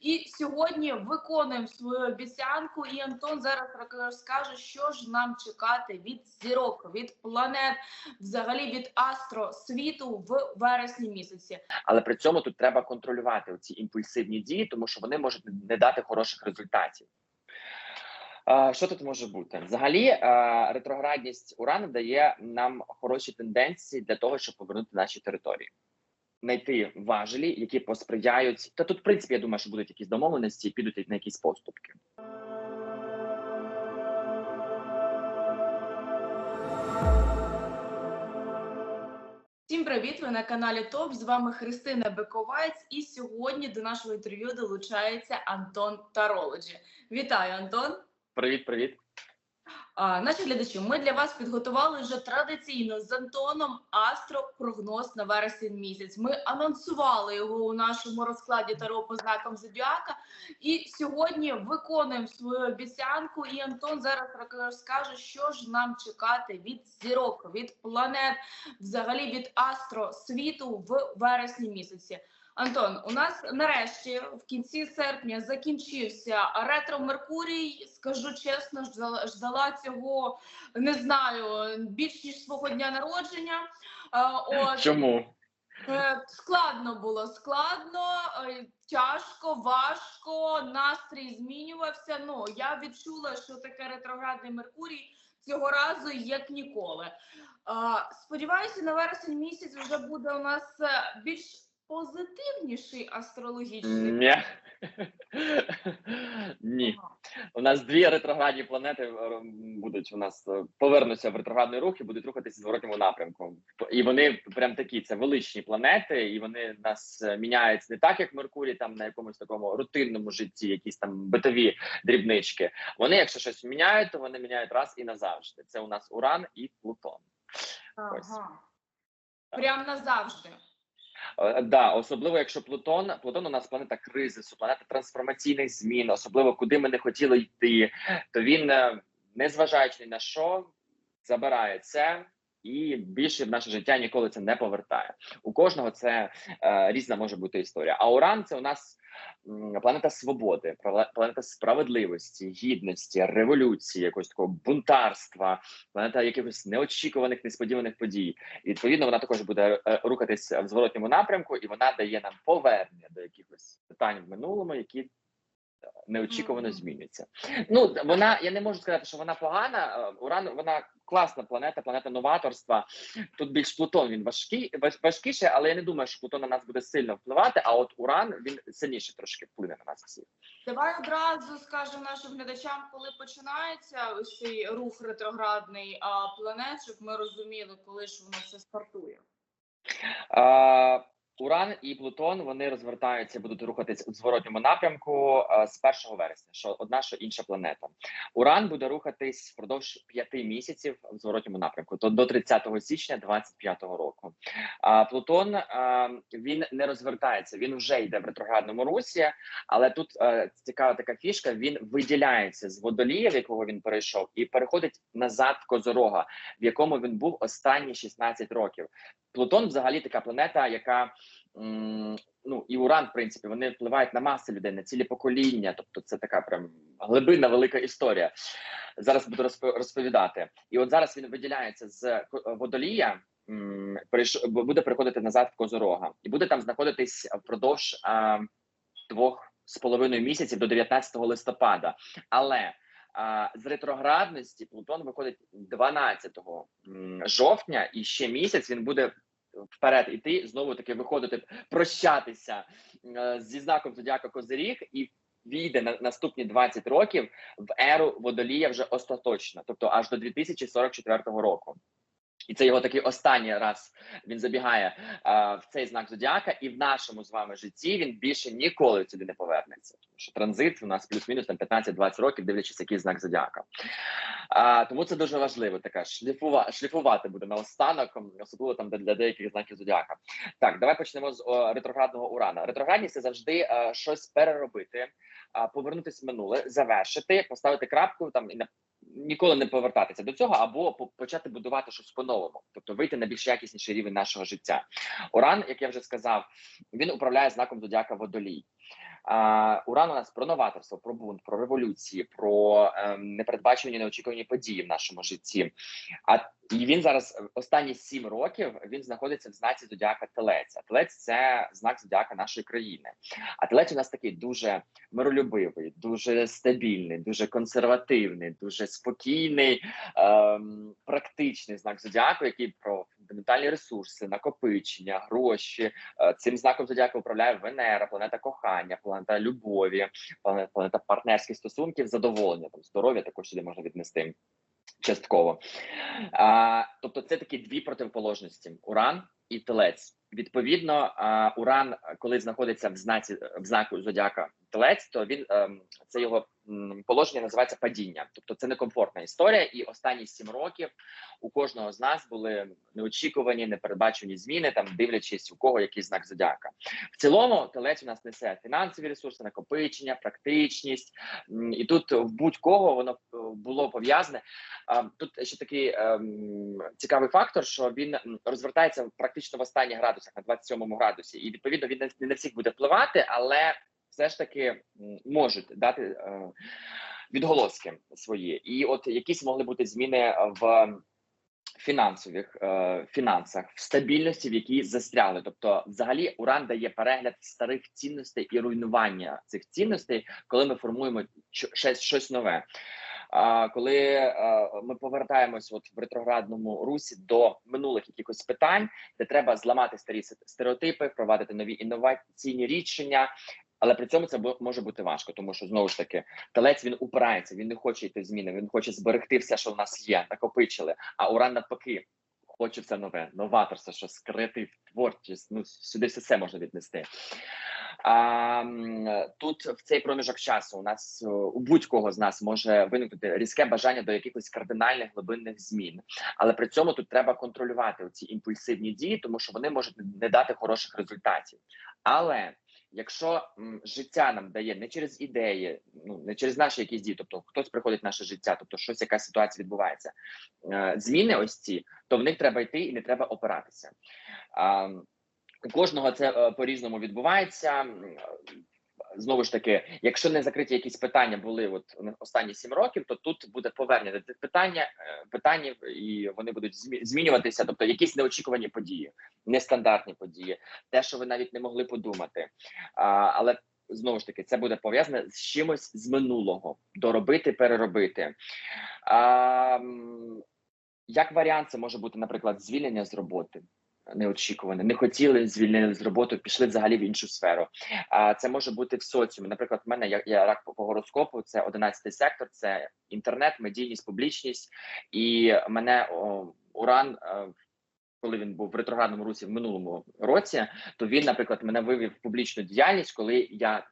І сьогодні виконуємо свою обіцянку. І Антон зараз розкаже, що ж нам чекати від зірок, від планет, взагалі від астро світу в вересні місяці. Але при цьому тут треба контролювати ці імпульсивні дії, тому що вони можуть не дати хороших результатів. Що тут може бути? Взагалі, ретроградність Урана дає нам хороші тенденції для того, щоб повернути наші території, знайти важелі, які посприяють. Та тут, в принципі, я думаю, що будуть якісь домовленості і підуть на якісь поступки. Всім привіт! Ви на каналі ТОП. З вами Христина Биковець. І сьогодні до нашого інтерв'ю долучається Антон Тарологі. Вітаю, Антон! Привіт, привіт. Наші глядачі, ми для вас підготували вже традиційно з Антоном астропрогноз на вересень місяць. Ми анонсували його у нашому розкладі Таро по знакам Зодіака. І сьогодні виконуємо свою обіцянку. І Антон зараз розкаже, що ж нам чекати від зірок, від планет, взагалі від астро світу в вересні місяці. Антон, у нас нарешті в кінці серпня закінчився ретро Меркурій. Скажу чесно, ждала, цього не знаю більш ніж свого дня народження. От Чому? е, складно було складно, е, тяжко, важко. Настрій змінювався. Ну я відчула, що таке ретроградний Меркурій цього разу як ніколи. Сподіваюся, на вересень місяць вже буде у нас е, більш позитивніший астрологічний. Ні. Ні. У нас дві ретроградні планети е, будуть у нас е, повернуться в ретроградний рух і будуть рухатися в зворотньому напрямку. І вони прям такі це величні планети, і вони нас е, міняють не так, як Меркурій, там на якомусь такому рутинному житті, якісь там битові дрібнички. Вони, якщо щось міняють, то вони міняють раз і назавжди. Це у нас Уран і Плутон. ось. Прям назавжди. Е, Да, особливо якщо Плутон, Плутон у нас планета кризису, планета трансформаційних змін, особливо куди ми не хотіли йти, то він, е, незважаючи ні на що, забирає це і більше в наше життя ніколи це не повертає. У кожного це е, різна може бути історія. А Уран це у нас планета свободи, планета справедливості, гідності, революції, якогось такого бунтарства, планета якихось неочікуваних несподіваних подій. І, відповідно, вона також буде е, рухатись в зворотньому напрямку, і вона дає нам повернення до якихось питань в минулому, які неочікувано Мгм. зміняться. Ну вона я не можу сказати, що вона погана. е, Уран вона класна планета, планета новаторства. Тут більш Плутон він важкий, важ- важкіший, але я не думаю, що Плутон на нас буде сильно впливати. А от Уран він сильніше трошки вплине на нас всіх. Давай одразу скажемо нашим глядачам, коли починається ось цей рух ретроградний а, планет, щоб ми розуміли, коли ж воно все стартує. Е, Уран і Плутон вони розвертаються, будуть рухатись у зворотньому напрямку е, з 1 вересня, що одна, що інша планета. Уран буде рухатись впродовж п'яти місяців в зворотньому напрямку, то до 30 січня 25-го року. А Плутон е, він не розвертається, він вже йде в ретроградному русі, але тут е, цікава така фішка: він виділяється з водолія, в якого він перейшов, і переходить назад в Козорога, в якому він був останні 16 років. Плутон взагалі така планета, яка ну і Уран, в принципі, вони впливають на маси людей, на цілі покоління. Тобто, це така прям глибинна велика історія. Зараз буду розпо- розповідати. І от зараз він виділяється з водолія. буде переходити назад в Козорога, і буде там знаходитись впродовж а, двох з половиною місяців до 19 листопада. Але а, з ретроградності Плутон виходить 12 жовтня, і ще місяць він буде вперед іти, знову таки виходити, прощатися е, зі знаком зодіака Козиріг і війде на наступні 20 років в еру водолія вже остаточно, тобто аж до 2044 року. І це його такий останній раз він забігає а, в цей знак зодіака, і в нашому з вами житті він більше ніколи сюди не повернеться. Тому що транзит у нас плюс-мінус там 15-20 років, дивлячись, який знак зодіака. А, тому це дуже важливо. Така шліфува, шліфувати буде наостанок, особливо там для, деяких знаків зодіака. Так, давай почнемо з о, ретроградного урана. Ретроградність це завжди е, щось переробити, а, повернутися в минуле, завершити, поставити крапку там і на ніколи не повертатися до цього, або почати будувати щось по-новому, тобто вийти на більш якісніший рівень нашого життя. Уран, як я вже сказав, він управляє знаком зодіака водолій. А, Уран у нас про новаторство, про бунт, про революції, про ем, непередбачені неочікувані події в нашому житті. А і він зараз е, останні сім років він знаходиться в знаці зодіака Телець. А Телець це знак зодіака нашої країни. А Телець у нас такий дуже миролюбивий, дуже стабільний, дуже консервативний, дуже спокійний, ем, практичний знак зодіаку, який про фундаментальні ресурси, накопичення, гроші. Е, Цим знаком зодіаку управляє Венера, планета кохання, планета любові, планета партнерських стосунків, задоволення, там здоров'я також сюди можна віднести частково. А, тобто, це такі дві противоположності: Уран і Телець. Відповідно, а, Уран, коли знаходиться в знаці в знаку зодіака Телець, то він ем, це його положення називається падіння. Тобто, це некомфортна історія. І останні сім років у кожного з нас були неочікувані, непередбачені зміни, там дивлячись у кого який знак зодіака. В цілому, телець у нас несе фінансові ресурси, накопичення, практичність, і тут в будь-кого воно е, було пов'язане. Тут ще такий ем, цікавий фактор, що він розвертається практично в останніх градусах на 27 градусі, і відповідно він не- на всіх буде впливати, але все ж таки можуть дати е, відголоски свої. І от якісь могли бути зміни в фінансових е, фінансах, в стабільності, в якій застряли. Тобто, взагалі, уран дає перегляд старих цінностей і руйнування цих цінностей, коли ми формуємо щось, щось нове. А коли е, ми повертаємось от в ретроградному русі до минулих якихось питань, де треба зламати старі стереотипи, впровадити нові інноваційні рішення. Але при цьому це може бути важко, тому що знову ж таки талець він упирається, він не хоче йти в зміни, він хоче зберегти все, що в нас є, накопичили. А уран навпаки хоче все нове, новаторство, що скритий творчість. Ну сюди все це можна віднести. А, тут в цей проміжок часу у нас е, у будь-кого з нас може виникнути різке бажання до якихось кардинальних глибинних змін, але при цьому тут треба контролювати ці імпульсивні дії, тому що вони можуть не дати хороших результатів. Але якщо м, життя нам дає не через ідеї, ну не через наші якісь дії, тобто хтось приходить в наше життя, тобто щось, якась ситуація відбувається, е, зміни ось ці, то в них треба йти і не треба опиратися. У кожного це е, по-різному відбувається. Знову ж таки, якщо не закриті якісь питання були от останні сім років, то тут буде повернення питання е, питань, і вони будуть змі- змінюватися. Тобто, якісь неочікувані події, нестандартні події, те, що ви навіть не могли подумати. А, але знову ж таки, це буде пов'язане з чимось з минулого, доробити, переробити. А, як варіант, це може бути, наприклад, звільнення з роботи. Неочікуване, не хотіли звільнили з роботи, пішли взагалі в іншу сферу. А це може бути в соціумі. Наприклад, в мене я, я рак по, гороскопу, це 11 сектор, це інтернет, медійність, публічність, і мене о, уран. е, Коли він був в ретроградному русі в минулому році, то він, наприклад, мене вивів в публічну діяльність, коли я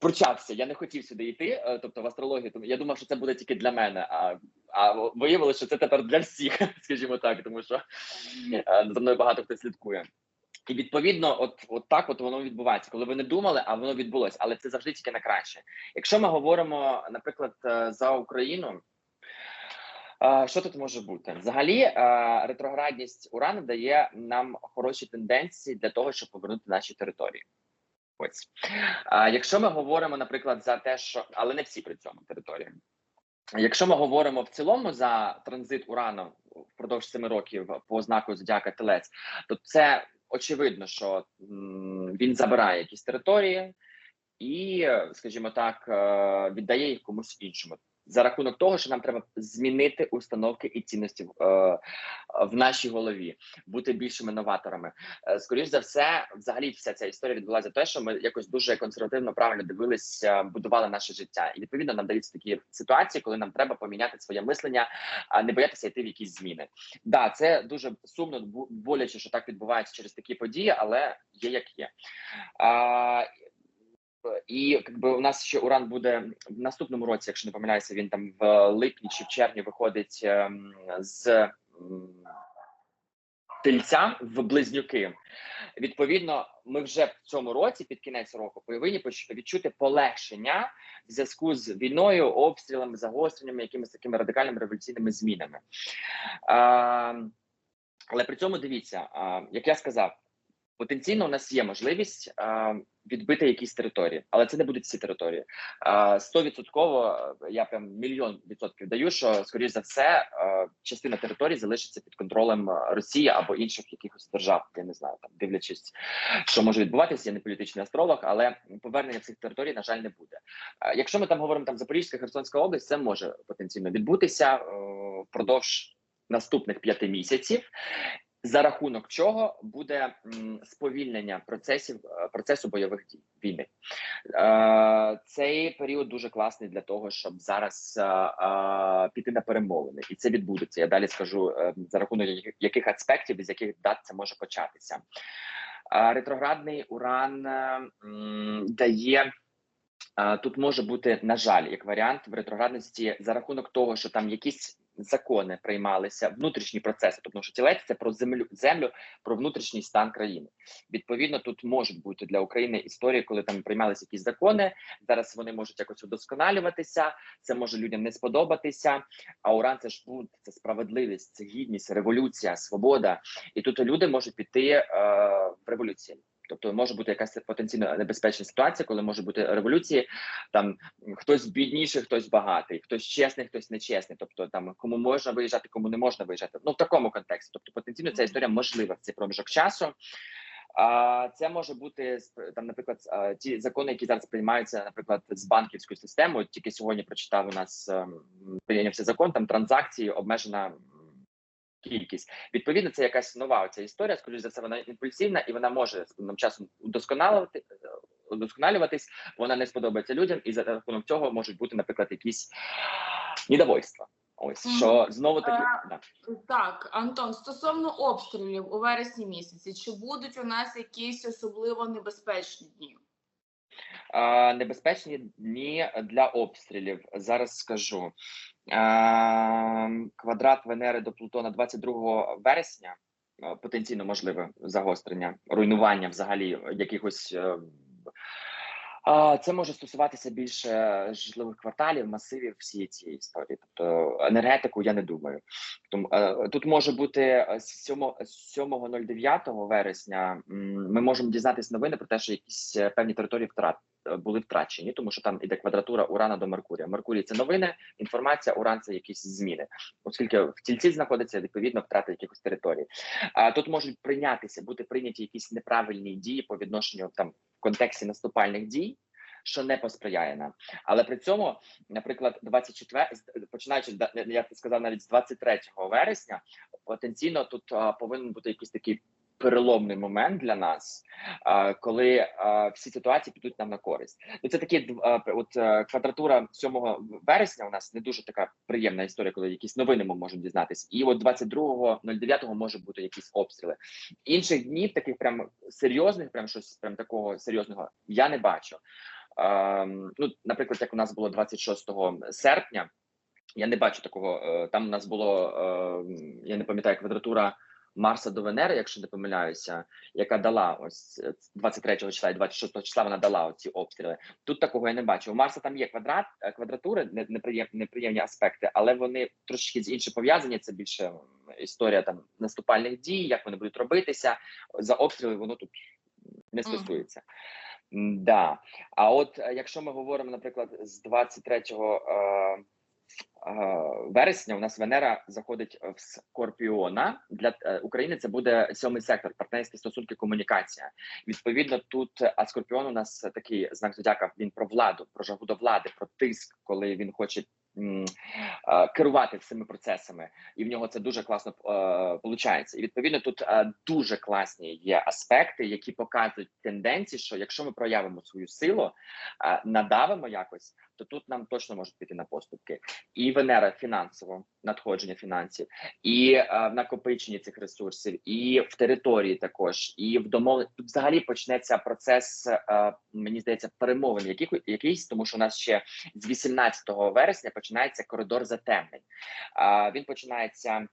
пручався. Я не хотів сюди йти, е, тобто в астрологію. Я думав, що це буде тільки для мене. А, а виявилося, що це тепер для всіх, скажімо так, тому що е, за мною багато хто слідкує. І відповідно, от, от так от воно відбувається, коли ви не думали, а воно відбулося. Але це завжди тільки на краще. Якщо ми говоримо, наприклад, е, за Україну. Що тут може бути? Взагалі, ретроградність Урану дає нам хороші тенденції для того, щоб повернути наші території. Ось а якщо ми говоримо, наприклад, за те, що але не всі при цьому території. Якщо ми говоримо в цілому за транзит урану впродовж семи років по знаку зодіака Телець, то це очевидно, що він забирає якісь території і, скажімо так, е, віддає їх комусь іншому. За рахунок того, що нам треба змінити установки і цінності в, е, в нашій голові, бути більшими новаторами. Е, Скоріш за все, взагалі, вся ця історія відбулася те, що ми якось дуже консервативно правильно дивилися, будували наше життя, і відповідно нам даються такі ситуації, коли нам треба поміняти своє мислення, а не боятися йти в якісь зміни. Да, це дуже сумно, боляче, що так відбувається через такі події, але є як є. А, і якби у нас ще уран буде в наступному році, якщо не помиляюся, він там в липні чи в червні виходить ем, з тельця в близнюки. Відповідно, ми вже в цьому році, під кінець року, повинні відчути полегшення в зв'язку з війною, обстрілами, загостреннями, якимись такими радикальними революційними змінами. А, але при цьому дивіться, як я сказав, потенційно у нас є можливість е, відбити якісь території, але це не будуть всі території. Е, Стовідсотково е, я прям мільйон відсотків даю, що скоріш за все е, частина територій залишиться під контролем е, Росії або інших якихось держав. Я не знаю, там дивлячись, що може відбуватися. Я не політичний астролог, але повернення цих територій на жаль не буде. Е, Якщо ми там говоримо там Запорізька, Херсонська область, це може потенційно відбутися впродовж наступних п'яти місяців. За рахунок чого буде сповільнення процесів е, процесу бойових дій війни. Е, цей період дуже класний для того, щоб зараз е, піти на перемовини, і це відбудеться. Я далі скажу за рахунок яких, аспектів, з яких дат це може початися. Ретроградний уран дає. Тут може бути, на жаль, як варіант в ретроградності за рахунок того, що там якісь закони приймалися, внутрішні процеси, тобто що тілець це про землю, землю, про внутрішній стан країни. Відповідно, тут можуть бути для України історії, коли там приймалися якісь закони. Зараз вони можуть якось удосконалюватися. Це може людям не сподобатися. А уран це ж буд, це справедливість, це гідність, революція, свобода. І тут люди можуть піти е, в революцію. Тобто може бути якась потенційно небезпечна ситуація, коли може бути революції. Там хтось бідніший, хтось багатий, хтось чесний, хтось нечесний. Тобто там кому можна виїжджати, кому не можна виїжджати. Ну в такому контексті. Тобто, потенційно ця історія можлива в цей проміжок часу. А це може бути там, наприклад, ті закони, які зараз приймаються, наприклад, з банківською системою. Тільки сьогодні прочитав у нас ем, прийнявся закон. Там транзакції обмежена кількість. Відповідно, це якась нова ця історія. Скоріше за все, вона імпульсивна і вона може з часом удосконалювати. Удосконалюватись, вона не сподобається людям, і за рахунок цього можуть бути, наприклад, якісь недовольства. Ось що знову таки да. Так, Антон, стосовно обстрілів у вересні місяці, чи будуть у нас якісь особливо небезпечні дні? Небезпечні дні для обстрілів. Зараз скажу. Квадрат Венери до Плутона 22 вересня. Потенційно можливе загострення, руйнування взагалі якихось. Е, Це може стосуватися більше житлових кварталів, масивів всієї цієї історії. Тобто енергетику я не думаю. Тому е, тут може бути е, з 7 з 7.09 вересня. Ми можемо дізнатися новини про те, що якісь е, певні території втрат е, були втрачені, тому що там іде квадратура Урана до Меркурія. Меркурій це новини, інформація, Уран це якісь зміни, оскільки в тільці знаходиться відповідно втрата якихось територій. А тут можуть прийнятися, бути прийняті якісь неправильні дії по відношенню там в контексті наступальних дій. Що не посприяє нам, але при цьому, наприклад, 24, з- починаючи да- я б сказав навіть з 23 вересня, потенційно тут повинен бути якийсь такий переломний момент для нас, коли всі ситуації підуть нам на користь. Ну це такі от е, квадратура 7 вересня. У нас не дуже така приємна історія, коли якісь новини ми можемо дізнатись. І от 22.09 може бути якісь обстріли. Інших днів таких прям серйозних, прям щось прям такого серйозного я не бачу. Ем, ну, наприклад, як у нас було 26 серпня, я не бачу такого. е, Там у нас було, е, я не пам'ятаю, квадратура Марса до Венери, якщо не помиляюся, яка дала ось е, 23 числа і 26 числа вона дала ці обстріли. Тут такого я не бачу. У Марса там є квадрат, е, квадратури, не- неприємні аспекти, але вони трошки з іншим пов'язані. Це більше історія там наступальних дій, як вони будуть робитися. За обстріли воно тут не стосується. М, Да. А от е, якщо ми говоримо, наприклад, з 23 е, е, вересня, у нас Венера заходить в Скорпіона. Для е, України це буде сьомий сектор, партнерські стосунки, комунікація. Відповідно, тут е, а Скорпіон у нас такий знак зодіака, Він про владу, про жагу до влади, про тиск, коли він хоче. Е, Керувати всіми процесами, і в нього це дуже класно виходить. І відповідно тут е, дуже класні є аспекти, які показують тенденції, що якщо ми проявимо свою силу, е, надавимо якось, то тут нам точно можуть піти на поступки. І Венера фінансово, надходження фінансів, і е, в накопиченні цих ресурсів, і в території також, і в домовленні. Тут взагалі почнеться процес, е, мені здається, перемовин яких, якийсь, тому що у нас ще з 18 вересня починається коридор затемнень. Е, він починається.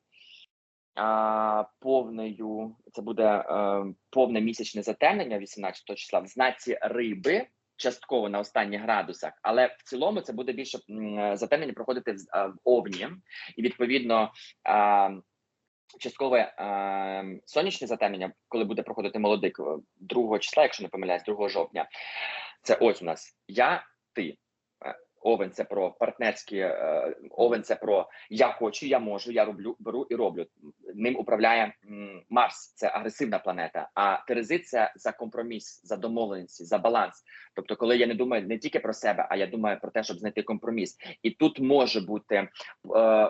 А, повною це буде е, повне місячне затемнення 18 числа в знаці риби, частково на останніх градусах, але в цілому це буде більше затемнення проходити в, в овні, і відповідно. А, часткове е, сонячне затемнення, коли буде проходити молодик е, 2 числа, якщо не помиляюсь, 2 жовтня. Це ось у нас я, ти. Овен це про партнерські, е, овен це про я хочу, я можу, я роблю, беру і роблю. Ним управляє Марс, це агресивна планета. А Терези це за компроміс, за домовленості, за баланс. Тобто, коли я не думаю не тільки про себе, а я думаю про те, щоб знайти компроміс. І тут може бути е,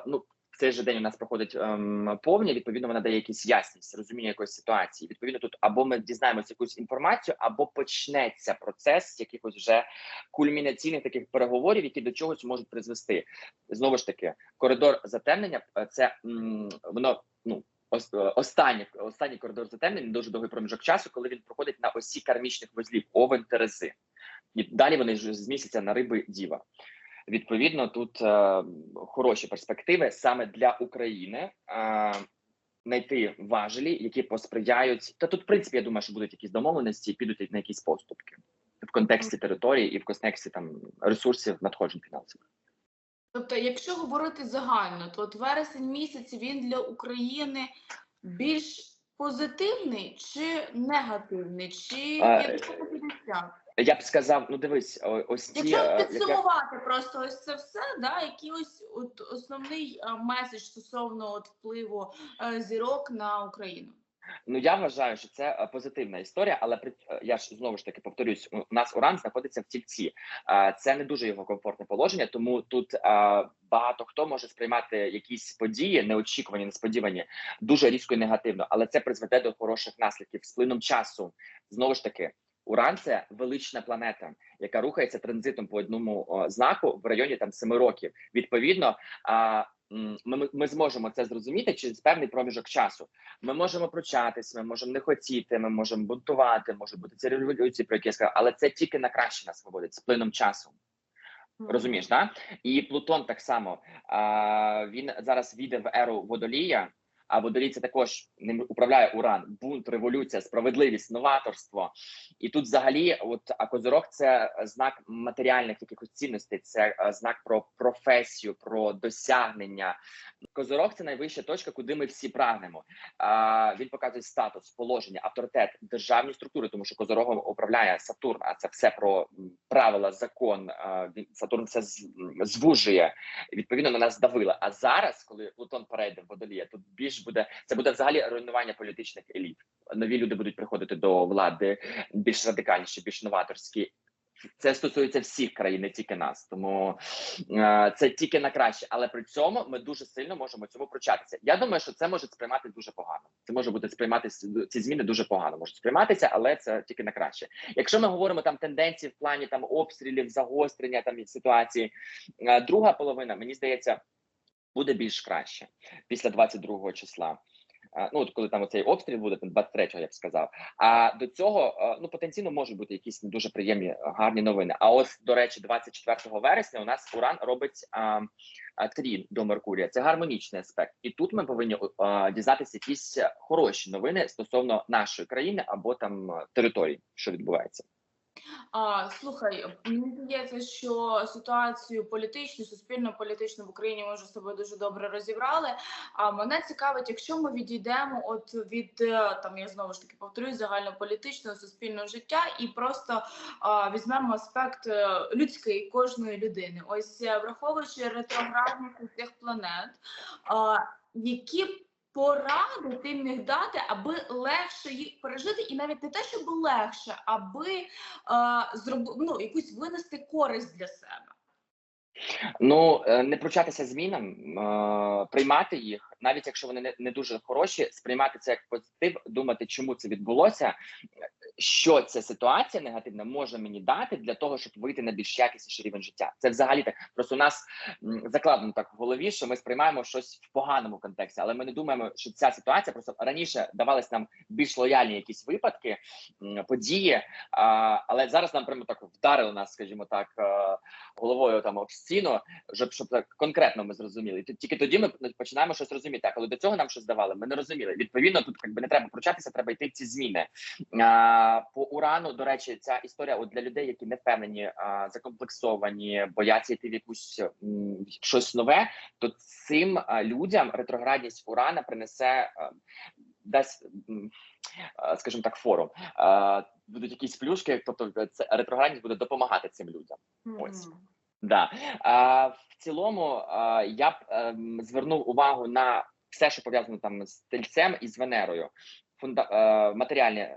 ну. Цей же день у нас проходить ем, повня, відповідно, вона дає якісь ясність, розуміння якоїсь ситуації. Відповідно, тут або ми дізнаємося якусь інформацію, або почнеться процес якихось вже кульмінаційних таких переговорів, які до чогось можуть призвести. Знову ж таки, коридор затемнення е, це м, воно ну. е, Останній, останній коридор затемнення дуже довгий проміжок часу, коли він проходить на осі кармічних вузлів овен Терези, і далі вони ж змістяться на риби діва. Відповідно, тут е, хороші перспективи саме для України е, знайти важелі, які посприяють. Та тут, в принципі, я думаю, що будуть якісь домовленості, і підуть на якісь поступки в контексті території і в контексті там ресурсів надходжень фінансових. Тобто, якщо говорити загально, то от вересень місяць він для України більш позитивний чи негативний, чи А, 50 на 50? Я б сказав, ну дивись, ось ті Якщо е, як підсумувати просто ось це все, да, який ось от основний е, меседж стосовно от впливу е, зірок на Україну. Ну я вважаю, що це позитивна історія, але при я ж знову ж таки повторюсь, у нас уран знаходиться в тільці. Це не дуже його комфортне положення, тому тут багато хто може сприймати якісь події, неочікувані, несподівані, дуже різко і негативно, але це призведе до хороших наслідків з плином часу. Знову ж таки. Уран це велична планета, яка рухається транзитом по одному о, знаку в районі там семи років. Відповідно, а, ми, ми зможемо це зрозуміти через певний проміжок часу. Ми можемо пручатись, ми можемо не хотіти, ми можемо бунтувати, може бути ці революції, про які я сказав, але це тільки на краще нас виводить з плином часу. Розумієш, да? І Плутон так само. А, він зараз війде в еру водолія. А водолій це також ним управляє уран, бунт, революція, справедливість, новаторство. І тут, взагалі, от а козирог це знак матеріальних якихось цінностей, це е, знак про професію, про досягнення. Козирог це найвища точка, куди ми всі прагнемо. А, він показує статус, положення, авторитет, державні структури, тому що козирогом управляє Сатурн. А це все про правила, закон. Він Сатурн це звужує. Відповідно на нас давила. А зараз, коли Плутон перейде в водолія, тут більш буде це буде взагалі руйнування політичних еліт. Нові люди будуть приходити до влади більш радикальніші, більш новаторські. Це стосується всіх країн, не тільки нас, тому е, це тільки на краще. Але при цьому ми дуже сильно можемо цьому пручатися. Я думаю, що це може сприймати дуже погано. Це може бути сприйматися ці зміни дуже погано можуть сприйматися, але це тільки на краще. Якщо ми говоримо там тенденції в плані там обстрілів, загострення там ситуації, е, друга половина мені здається буде більш краще після 22 числа. Ну, от коли там оцей обстріл буде, там 23-го, я б сказав. А до цього е, ну потенційно можуть бути якісь не дуже приємні е, гарні новини. А ось до речі, 24 вересня у нас Уран робить а, а, трін до Меркурія. Це гармонічний аспект, і тут ми повинні а, дізнатися якісь хороші новини стосовно нашої країни або там е, території, що відбувається. А, слухай, мені здається, що ситуацію політичну, суспільно-політичну в Україні ми вже з тобою дуже добре розібрали. А мене цікавить, якщо ми відійдемо от від е, там, я знову ж таки повторюсь, загальнополітичного суспільного життя і просто а, візьмемо аспект е, людський кожної людини. Ось е, враховуючи ретроградність цих планет, а, які поради тим міг дати, аби легше їх пережити, і навіть не те, щоб легше, аби е, зробити ну, якусь винести користь для себе. Ну е, не пручатися змінам, е, приймати їх, навіть якщо вони не дуже хороші, сприймати це як позитив, думати, чому це відбулося, що ця ситуація негативна може мені дати для того, щоб вийти на більш якісніший рівень життя. Це взагалі так. Просто у нас закладено так в голові, що ми сприймаємо щось в поганому контексті, але ми не думаємо, що ця ситуація просто раніше давались нам більш лояльні якісь випадки, події. Але зараз нам прямо так вдарили нас, скажімо так, е, головою там об стіну, щоб щоб так конкретно ми зрозуміли. Тільки тоді ми починаємо щось розуміти. А коли до цього нам щось давали, ми не розуміли. Відповідно, тут якби не треба пручатися, треба йти в ці зміни. А, А по урану, до речі, ця історія от для людей, які не впевнені, а, закомплексовані, бояться йти в якусь щось нове. То цим а, людям ретроградність урана принесе а, дасть, а, скажімо так, форум. А, Будуть якісь плюшки, тобто це ретроградність буде допомагати цим людям. Ось. Да. А, в цілому а, я б ем, звернув увагу на все, що пов'язано там з тельцем і з Венерою. Фунда, е, матеріальні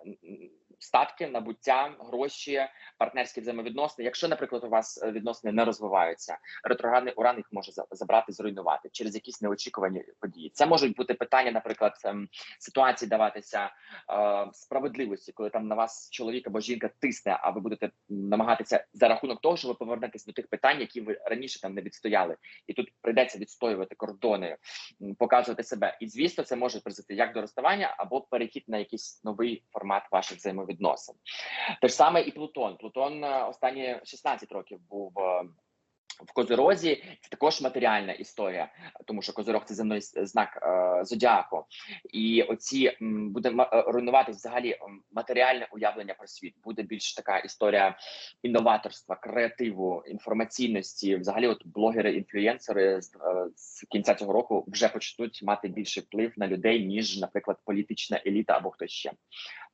статки, набуття, гроші, партнерські взаємовідносини. Якщо, наприклад, у вас е, відносини не розвиваються, ретроградний уран їх може за- забрати, зруйнувати через якісь неочікувані події. Це можуть бути питання, наприклад, ем, ситуації даватися е, справедливості, коли там на вас чоловік або жінка тисне, а ви будете намагатися за рахунок того, що ви повернетесь до тих питань, які ви раніше там не відстояли, і тут прийдеться відстоювати кордони, показувати себе. І звісно, це може призвести як до розставання, або перехід на якийсь новий формат ваших взаємовідносин. Те ж саме і Плутон. Плутон е, останні 16 років був. е, В Козирозі це також матеріальна історія, тому що Козирог це земний знак е, зодіаку, і оці м, буде е, руйнуватись взагалі матеріальне уявлення про світ. Буде більш така історія інноваторства, креативу, інформаційності. Взагалі, от блогери, інфлюєнсери з, е, з кінця цього року вже почнуть мати більший вплив на людей, ніж, наприклад, політична еліта або хтось ще.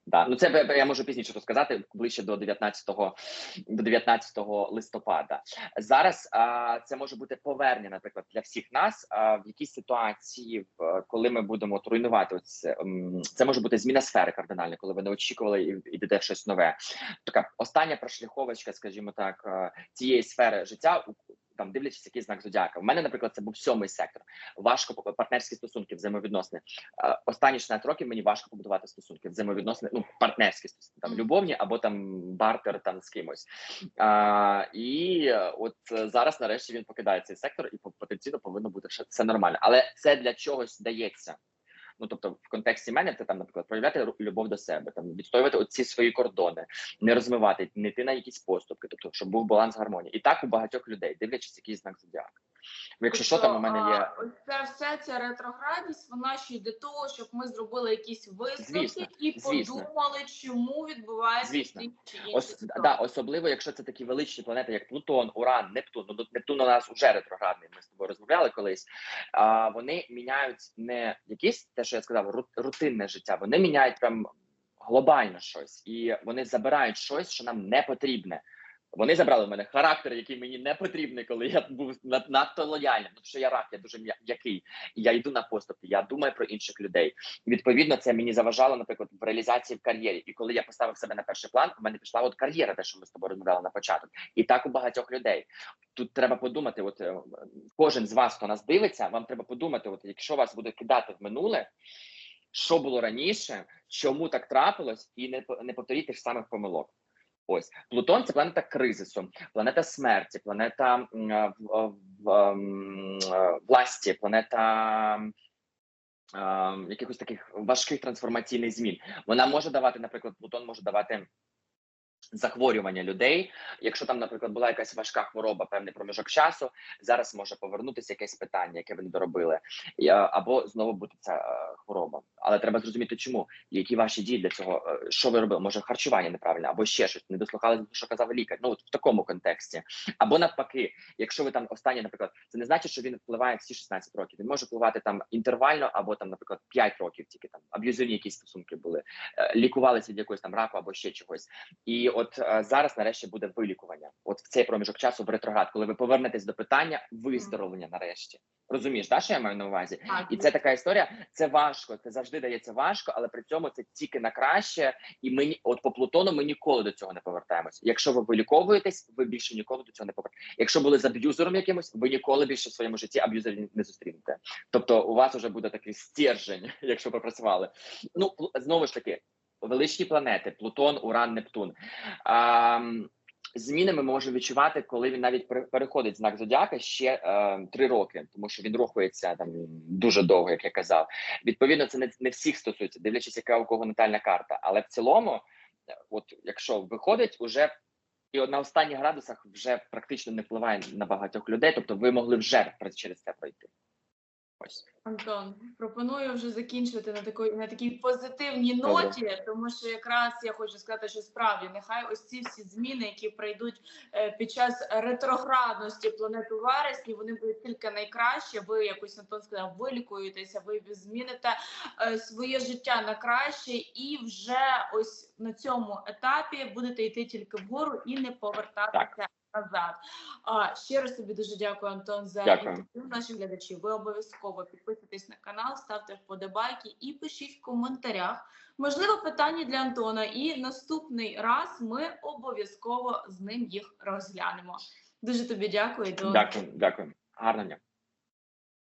Да. Ну це я можу пізніше розказати ближче до 19, до 19 листопада. Зараз а, це може бути повернення, наприклад, для всіх нас а, в якійсь ситуації, в, коли ми будемо от руйнувати оце, це може бути зміна сфери кардинальна, коли ви не очікували і йдете щось нове. Така остання прошліховочка, скажімо так, цієї сфери життя. Там дивлячись, який знак зодіака. У мене, наприклад, це був сьомий сектор. Важко партнерські стосунки, взаємовідносини. Останні 16 років мені важко побудувати стосунки, взаємовідносини, ну партнерські стосунки, там любовні або там бартер там з кимось. А, і е, от е, зараз нарешті він покидає цей сектор, і потенційно повинно бути все нормально. Але це для чогось дається. Ну тобто, в контексті мене це там, наприклад, проявляти любов до себе, там відстоювати оці свої кордони, не розмивати, не йти на якісь поступки, тобто, щоб був баланс гармонії. І так у багатьох людей, дивлячись, який знак зодіака. Бо якщо що, там у мене є Тобто, а, ось ця вся ця ретроградність, вона ще й до того, щоб ми зробили якісь висновки Звісно, і звісно. подумали, чому відбувається Звісно. ті чи інші Ос, да, особливо, якщо це такі величні планети, як Плутон, Уран, Нептун. Ну, Нептун у нас уже ретроградний. Ми з тобою розмовляли колись. А вони міняють не якісь те, що я сказав, ру- рутинне життя. Вони міняють прям глобально щось, і вони забирають щось, що нам не потрібне. Вони забрали в мене характер, який мені не потрібний, коли я був надто лояльним. Ну що я рак, я дуже м'який. Я йду на поступки, я думаю про інших людей. Відповідно, це мені заважало, наприклад, в реалізації в кар'єрі. І коли я поставив себе на перший план, у мене пішла от кар'єра, те, що ми з тобою розмовляли на початок. І так у багатьох людей. Тут треба подумати: от е, кожен з вас, хто нас дивиться, вам треба подумати, от якщо вас буде кидати в минуле. Що було раніше, чому так трапилось, і не не повторіть тих самих помилок. Ось Плутон це планета кризису, планета смерті, планета е, в- ем, е, власті, планета ем, е, якихось таких важких трансформаційних змін. Вона може давати, наприклад, Плутон може давати. Захворювання людей, якщо там, наприклад, була якась важка хвороба, певний проміжок часу, зараз може повернутися якесь питання, яке ви не доробили, або знову бути ця е, хвороба. Але треба зрозуміти, чому які ваші дії для цього, е, що ви робили? Може, харчування неправильне, або ще щось, не дослухали, що казав лікар. Ну от в такому контексті, або навпаки, якщо ви там останні, наприклад, це не значить, що він впливає всі 16 років. Він може впливати там інтервально, або там, наприклад, 5 років, тільки там аб'юзивні якісь стосунки були, е, лікувалися від якогось там раку або ще чогось. І от е, зараз нарешті буде вилікування. От в цей проміжок часу в ретроград, коли ви повернетесь до питання виздоровлення нарешті. Розумієш, да, що я маю на увазі? Так, І це така історія. Це важко. Це завжди дається важко, але при цьому це тільки на краще. І ми от по Плутону ми ніколи до цього не повертаємось. Якщо ви виліковуєтесь, ви більше ніколи до цього не повертаєтесь. Якщо були з аб'юзером якимось, ви ніколи більше в своєму житті аб'юзерів не зустрінете. Тобто, у вас вже буде такий стержень, якщо ви працювали. Ну знову ж таки, величні планети: Плутон, Уран, Нептун. А, Зміни ми можемо відчувати, коли він навіть пере- переходить знак зодіака ще е, три роки, тому що він рухається там дуже довго, як я казав. Відповідно, це не, не всіх стосується, дивлячись, яка у кого натальна карта. Але в цілому, от якщо виходить, уже і на останніх градусах вже практично не впливає на багатьох людей. Тобто, ви могли вже через це пройти. Ось Антон, пропоную вже закінчувати на такій на такій позитивній Добре. ноті, тому що якраз я хочу сказати, що справді нехай ось ці всі зміни, які прийдуть е, під час ретроградності планети вересні, вони будуть тільки найкраще. Ви якось Антон сказав, вилікуєтеся, ви зміните е, своє життя на краще, і вже ось на цьому етапі будете йти тільки вгору і не повертатися. Назад а ще раз тобі дуже дякую, Антон, за Дякую. інтерв'ю. Наші глядачі. Ви обов'язково підписуйтесь на канал, ставте вподобайки і пишіть в коментарях. Можливо, питання для Антона. І наступний раз ми обов'язково з ним їх розглянемо. Дуже тобі дякую. До дякую, дякую. Гарного дня.